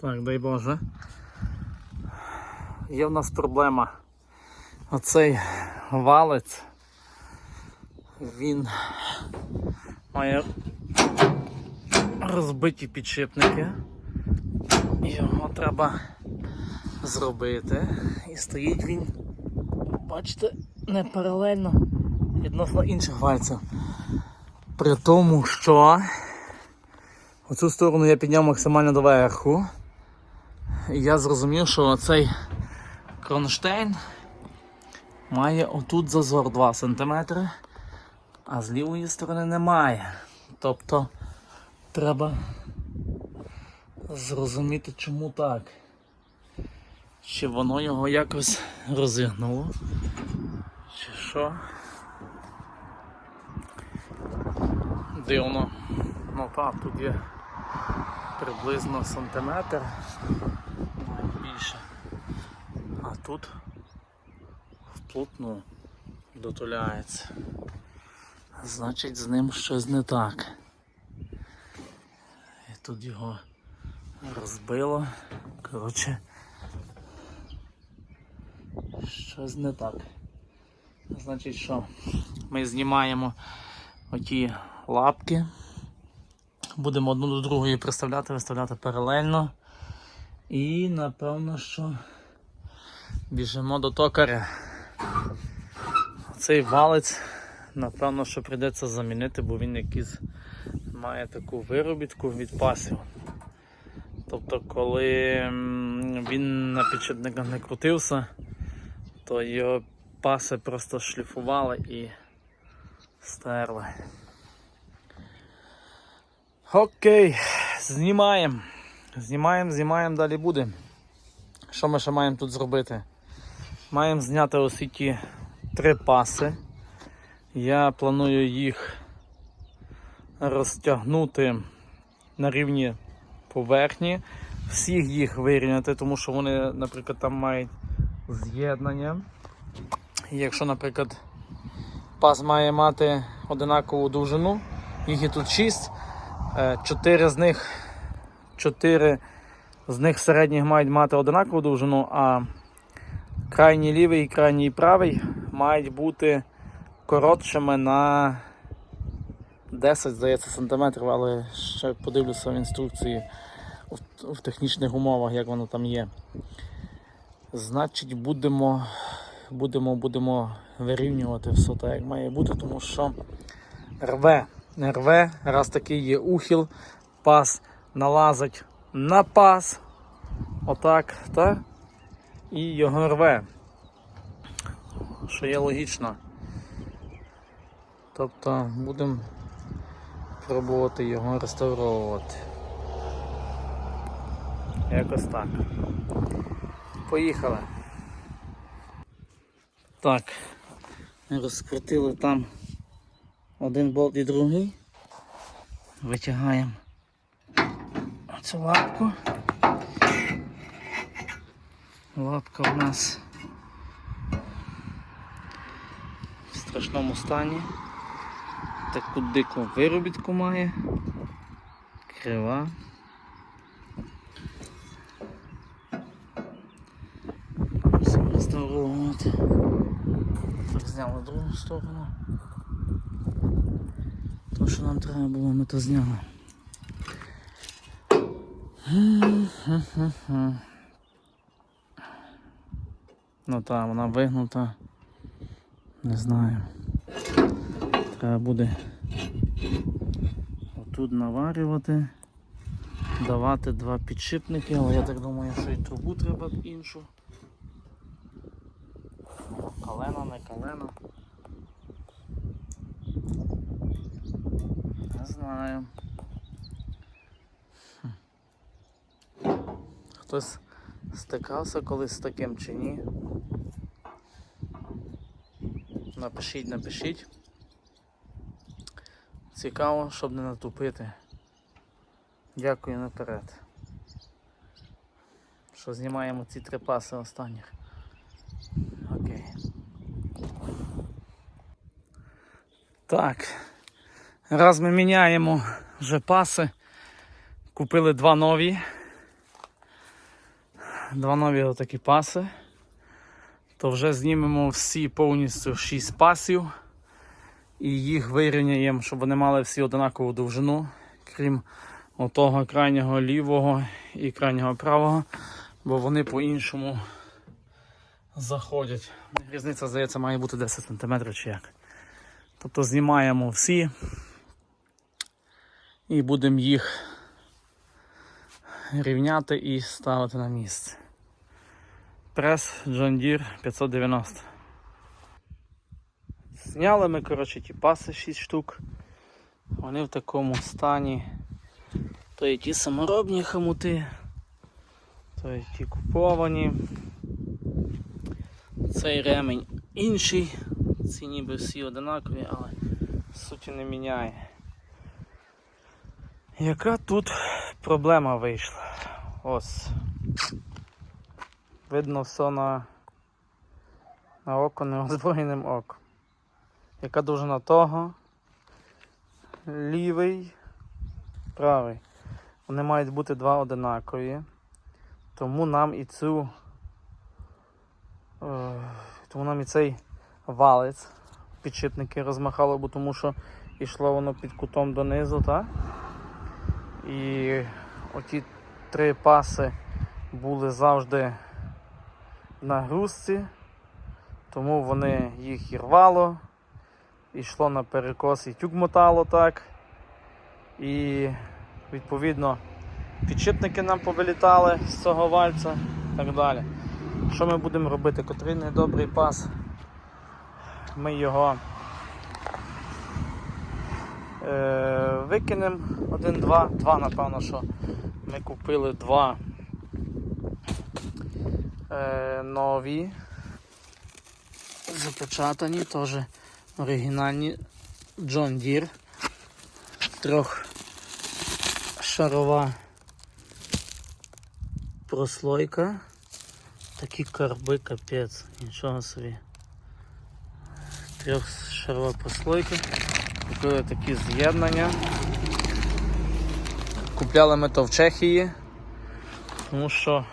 Так, дай Боже. Є в нас проблема. Оцей валець. Він має розбиті підшипники. Його треба зробити. І стоїть він, бачите, не паралельно відносно інших вальців. При тому, що оцю сторону я підняв максимально доверху. І я зрозумів, що цей кронштейн має отут зазор 2 см, а з лівої сторони немає. Тобто треба зрозуміти, чому так. Чи воно його якось розігнуло, чи що. Дивно. Ну так, тут є приблизно сантиметр, навіть більше. А тут вплотну дотуляється. Значить з ним щось не так. І тут його розбило. Коротше, щось не так. Значить що? Ми знімаємо оті лапки. Будемо одну до другої приставляти, виставляти паралельно. І напевно, що біжимо до токаря. Цей валець, напевно, що прийдеться замінити, бо він якийсь має таку виробітку від пасів. Тобто, коли він на підшипниках не крутився, то його паси просто шліфували і стерли. Окей, знімаємо. Знімаємо, знімаємо, далі буде. Що ми ще маємо тут зробити? Маємо зняти ось ті три паси. Я планую їх розтягнути на рівні поверхні, всіх їх вирівняти, тому що вони, наприклад, там мають з'єднання. Якщо, наприклад, пас має мати одинакову довжину, їх і тут 6, чотири з них, чотири з них середніх мають мати одинакову довжину, а крайній лівий і крайній правий мають бути коротшими на 10, здається, сантиметрів, але ще подивлюся в інструкції в, в технічних умовах, як воно там є. Значить, будемо, будемо, будемо вирівнювати все так, як має бути, тому що рве, рве, раз такий є ухил, пас налазить на пас. Отак, так? І його рве. Що є логічно. Тобто будемо пробувати його реставровувати. Якось так. Поїхали. Так, розкрутили там один болт і другий. Витягаємо цю лапку. Лапка в нас в страшному стані. Таку дику виробітку має. Крива. Мусимо реставровувати. Так, зняли другу сторону. То, що нам треба було, ми то зняли. Ну так, вона вигнута. Не знаю. Треба буде отут наварювати, давати два підшипники, але я так думаю, що і трубу треба іншу. Калена, не калена. Не знаю. Хтось стикався колись з таким чи ні? Напишіть, напишіть. Цікаво, щоб не натупити. Дякую наперед. Що знімаємо ці три паси останніх. Окей. Так. Раз ми міняємо вже паси. Купили два нові. два нові такі паси, то вже знімемо всі повністю 6 пасів і їх вирівняємо, щоб вони мали всі однакову довжину, крім отого крайнього лівого і крайнього правого, бо вони по-іншому заходять. Різниця, здається, має бути 10 см чи як. Тобто знімаємо всі і будемо їх рівняти і ставити на місце. Прес John Deere 590. Зняли ми, коротше, ті паси 6 штук. Вони в такому стані. То є ті саморобні хомути, то є ті куповані. Цей ремень інший. Ці ніби всі одинакові, але суті не міняє. Яка тут проблема вийшла? Ось. Видно все на, на око неозброєним оком. Яка довжина того? Лівий, правий. Вони мають бути два одинакові. Тому нам і цю. Е, тому нам і цей валець підшипники розмахали, бо тому що йшло воно під кутом донизу, так? І оті три паси були завжди на грузці, тому вони їх і рвало, і йшло на перекос, і тюк мотало так. І відповідно підшипники нам повилітали з цього вальця і так далі. Що ми будемо робити? Котрий недобрий пас? Ми його викинемо один-два, два, напевно, що ми купили два е, нові, запечатані, теж оригінальні John Deere. Трьохшарова прослойка. Такі карби, капець, нічого собі. Трьохшарова прослойка. Купили такі з'єднання. Купляли ми то в Чехії, тому що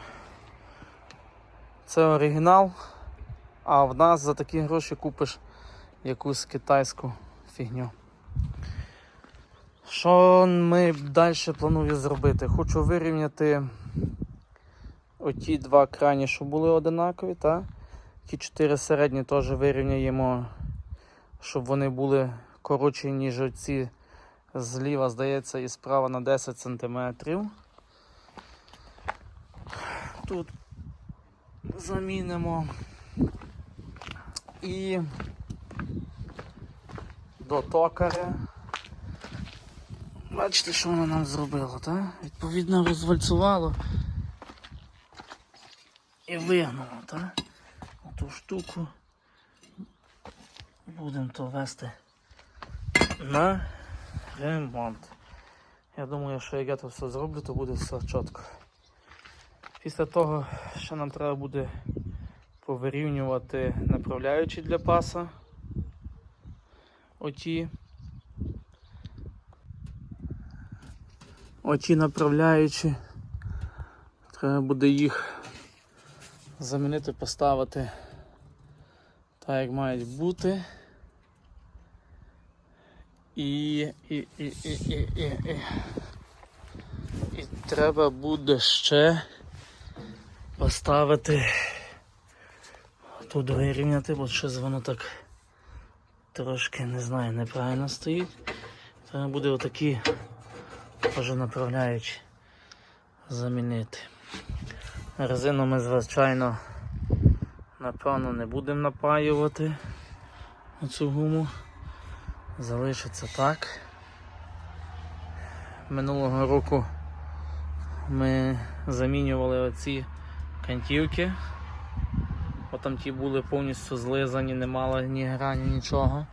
це оригінал, а в нас за такі гроші купиш якусь китайську фігню. Що ми далі планую зробити? Хочу вирівняти оті два крайні, що були одинакові, та? ті чотири середні теж вирівняємо, щоб вони були коротші, ніж оці зліва, здається, і справа на 10 см. Тут замінимо і до токаря. Бачите, що воно нам зробило, так? Відповідно розвальцювало і вигнуло, так? Оту штуку будемо то вести на ремонт. Я думаю, що як я то все зроблю, то буде все чітко. Після того, що нам треба буде повирівнювати направляючі для паса. Оті. Оті направляючі. Треба буде їх замінити, поставити так, як мають бути. І, і, і, і, і, і, і. і треба буде ще поставити тут вирівняти, бо щось воно так трошки не знаю, неправильно стоїть. Треба буде отакі теж направляючі замінити. Резину ми, звичайно, напевно, не будемо напаювати оцю гуму. Залишиться так. Минулого року ми замінювали оці кантівки. Бо там ті були повністю злизані, не мали ні грані, нічого.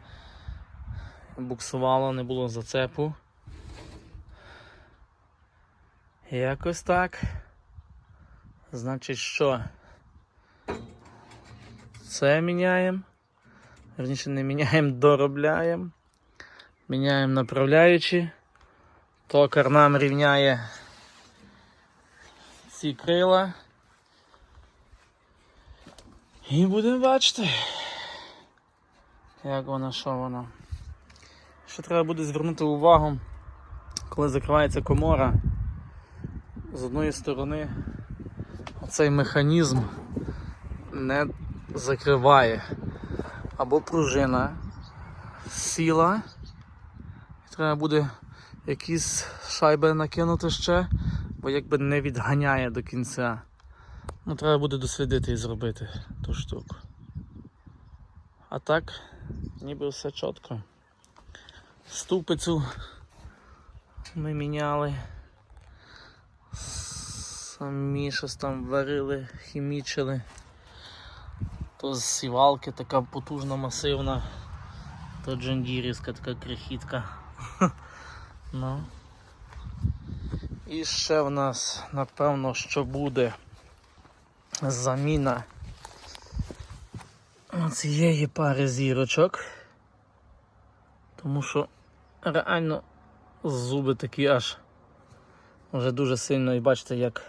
Буксувало, не було зацепу. Якось так. Значить що? Це міняємо. Верніше не міняємо, доробляємо. Міняємо направляючі. Токар нам рівняє ці крила. І будемо бачити, як вона, що вона. Ще треба буде звернути увагу, коли закривається комора. З одної сторони оцей механізм не закриває. Або пружина сіла. Треба буде якісь шайби накинути ще, бо якби не відганяє до кінця. Ну, треба буде дослідити і зробити ту штуку. А так, ніби все чітко. Ступицю ми міняли. Самі щось там варили, хімічили. То з сівалки така потужна, масивна, то джандірівська така крихітка. Ну. І ще в нас, напевно, що буде заміна цієї пари зірочок. Тому що реально зуби такі аж вже дуже сильно і бачите, як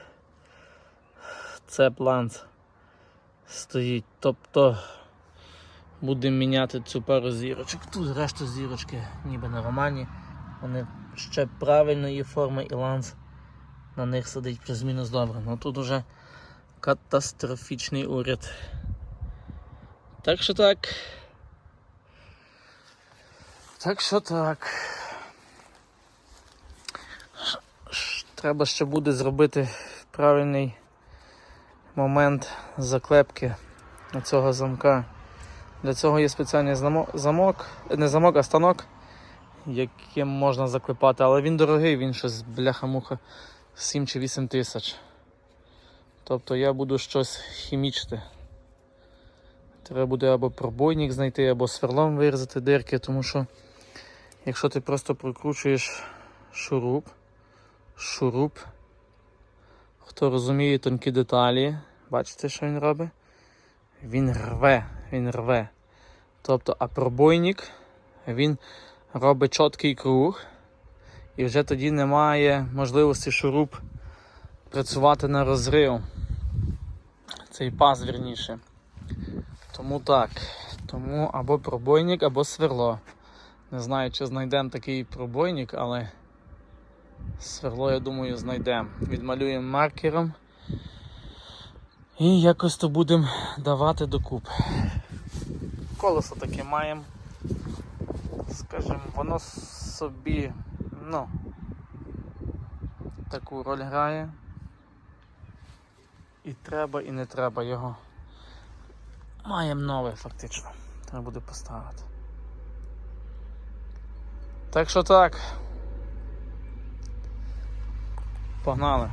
цеп ланц стоїть. Тобто будемо міняти цю пару зірочок. Тут решту зірочки ніби на. Вони ще правильної форми і ланц на них сидить плюс-мінус добре. Ну тут уже катастрофічний уряд. Так що так. Так що так. Треба ще буде зробити правильний момент заклепки на цього замка. Для цього є спеціальний замок, не замок, а станок, яким можна заклепати, але він дорогий, він щось бляха-муха 7 чи 8 тисяч. Тобто я буду щось хімічити. Треба буде або пробойник знайти, або сверлом вирізати дирки, тому що якщо ти просто прокручуєш шуруп, шуруп, хто розуміє тонкі деталі, бачите, що він робить? Він рве, він рве. Тобто, а пробойник він робить чіткий круг, і вже тоді немає можливості шуруп працювати на розрив. Цей паз вірніше. Тому так. Тому або пробойник, або сверло. Не знаю, чи знайдемо такий пробойник, але сверло, я думаю, знайдемо. Відмалюємо маркером. І якось то будемо давати докуп. Колесо таке маємо. Скажімо, воно собі, ну, таку роль грає. І треба, і не треба його. Маємо нове фактично. Треба буде поставити. Так що так. Погнали.